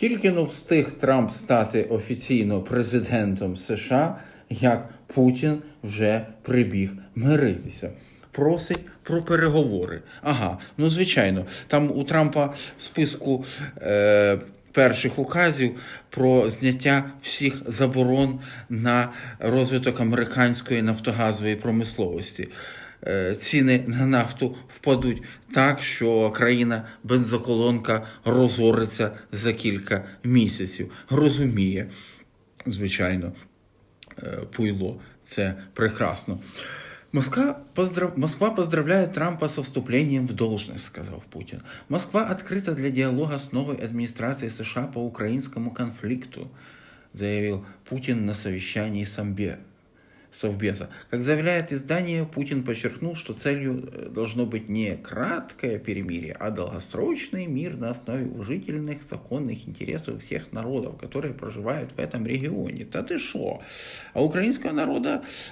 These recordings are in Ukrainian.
Тільки но встиг Трамп стати офіційно президентом США, як Путін вже прибіг миритися. Просить про переговори. Ага, ну звичайно, там у Трампа в списку е, перших указів про зняття всіх заборон на розвиток американської нафтогазової промисловості. Е, Ціни на нафту впадуть так, що країна бензоколонка розориться за кілька місяців. Розуміє, звичайно, е, пуйло. Це прекрасно. Москва, поздрав... Москва поздравляет Трампа со вступлением в должность, сказал Путин. Москва открыта для диалога с новой администрацией США по украинскому конфликту, заявил Путин на совещании Самбе. Совбеза. Как заявляет издание, Путин подчеркнул, что целью э, должно быть не краткое перемирие, а долгосрочный мир на основе уважительных законных интересов всех народов, которые проживают в этом регионе. Та ти що? А українського народу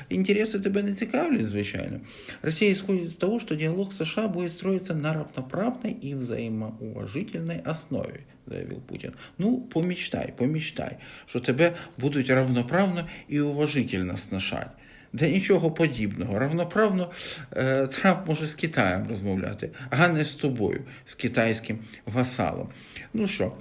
інтереси тебе не цікавлять, звичайно. Росія исходит из того, что диалог с США будет строиться на равноправной и взаимоуважительной основе, заявил Путин. Ну, помічтай, помічтай, що тебе будуть равноправно і уважительно сношать. Да нічого подібного. Равноправно е, Трамп може з Китаєм розмовляти, а не з тобою, з китайським васалом. Ну що,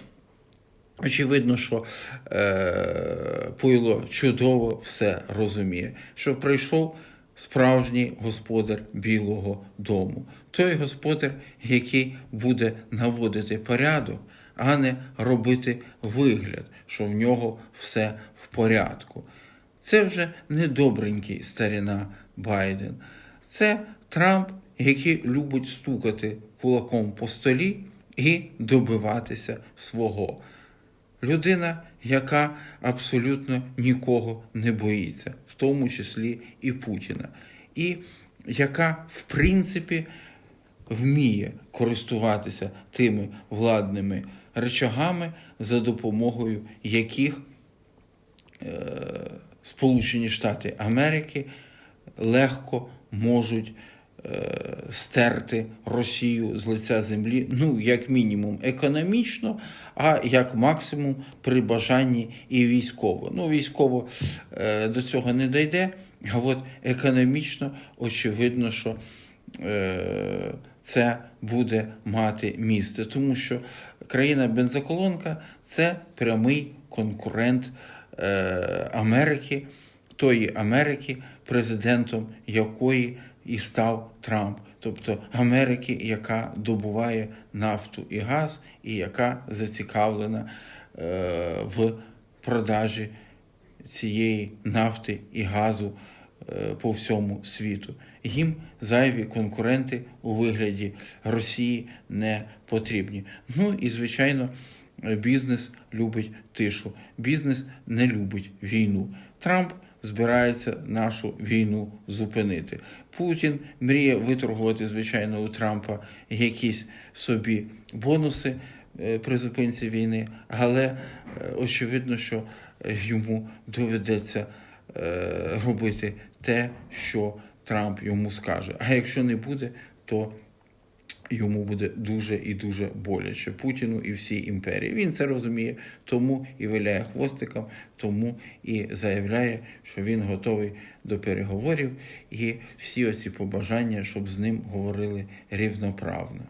очевидно, що е, Пуйло чудово все розуміє, що прийшов справжній господар Білого дому. Той господар, який буде наводити порядок, а не робити вигляд, що в нього все в порядку. Це вже не добренький старіна Байден. Це Трамп, який любить стукати кулаком по столі і добиватися свого. Людина, яка абсолютно нікого не боїться, в тому числі і Путіна, і яка, в принципі, вміє користуватися тими владними речагами, за допомогою яких е, Сполучені Штати Америки легко можуть е, стерти Росію з лиця землі, ну, як мінімум, економічно, а як максимум при бажанні і військово. Ну, військово е, до цього не дійде, а от економічно очевидно, що е, це буде мати місце, тому що країна бензоколонка це прямий конкурент. Е, Америки, тої Америки, президентом якої і став Трамп, тобто Америки, яка добуває нафту і газ, і яка зацікавлена е, в продажі цієї нафти і газу е, по всьому світу. Їм зайві конкуренти у вигляді Росії не потрібні. Ну і звичайно. Бізнес любить тишу, бізнес не любить війну. Трамп збирається нашу війну зупинити. Путін мріє виторгувати, звичайно, у Трампа якісь собі бонуси е, при зупинці війни, але е, очевидно, що йому доведеться е, робити те, що Трамп йому скаже. А якщо не буде, то йому буде дуже і дуже боляче Путіну і всій імперії. Він це розуміє, тому і виляє хвостиком, тому і заявляє, що він готовий до переговорів, і всі оці побажання, щоб з ним говорили рівноправно.